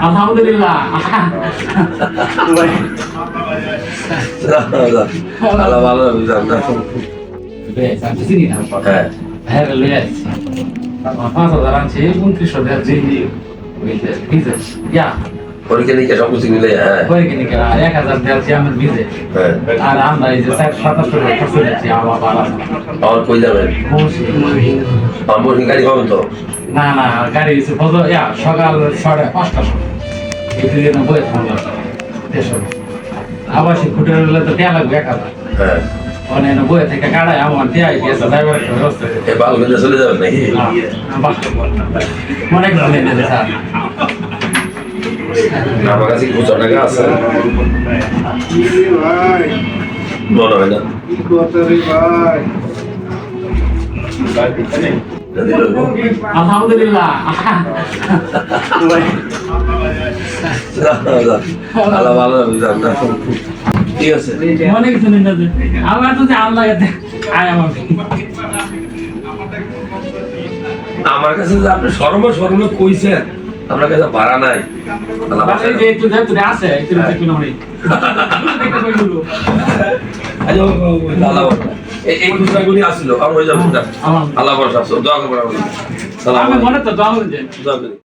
আলহামদুলিল্লাহ ভালো ভালো হ্যাঁ হ্যাঁ পাঁচ হাজার আনছি উনত্রিশশো ইয়া পরীক্ষা সব কিছু মিলে হ্যাঁ। কিনে কেনা এক হাজার দেড়ছি আমার ভিজে আর আমরা এই যে চার সাতাশশো টাকা খরচ করেছি আবার আমার কই যাবেন আমার গাড়ি পাবেন তো? না না গাড়ি সকাল সাড়ে পাঁচটার সময়। দুই দিন বয়ে থাকলাম আবাসিক হোটেল হলে তো দেয়া লাগবে এক হাজার। হ্যাঁ। অনেক বয়ে থেকে গাড়ায় আমার দেয়া গিয়েছে ড্রাইভার ব্যবস্থা চলে যাবেন নাকি? অনেক স্যার। আমার কাছে খুচরা টাকা আছে। হয় না। যদি লইব। আলহামদুলিল্লাহ। আল্লাহ ভালো ঠিক আছে? অনেক শুনি না আমার তো যে আল্লাহ আয় আমার আমার কাছে যে আপনি সর্ব সর্ব কইছেন আপনার কাছে ভাড়া নাই। এই- এই খুচরাগুলি আমার হয়ে আল্লাহ ভরসা। দোয়া করবেন সালাম মনে তো দোয়া